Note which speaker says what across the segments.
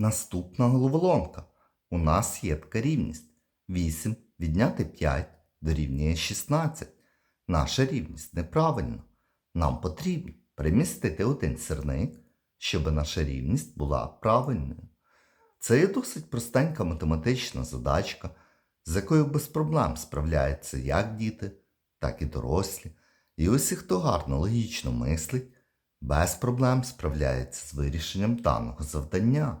Speaker 1: Наступна головоломка. У нас є така рівність. 8 відняти 5 дорівнює 16. Наша рівність неправильна. Нам потрібно перемістити один сірник, щоб наша рівність була правильною. Це є досить простенька математична задачка, з якою без проблем справляються як діти, так і дорослі. І усі, хто гарно логічно мислить, без проблем справляється з вирішенням даного завдання.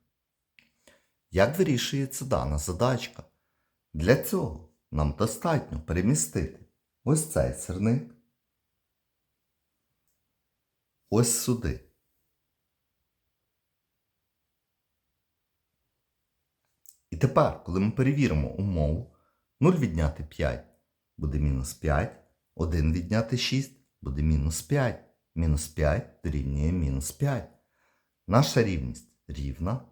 Speaker 1: Як вирішується дана задачка? Для цього нам достатньо перемістити ось цей сирник ось сюди. І тепер, коли ми перевіримо умову, 0 відняти 5 буде мінус 5, 1 відняти 6 буде мінус 5, мінус 5 дорівнює мінус 5. Наша рівність рівна,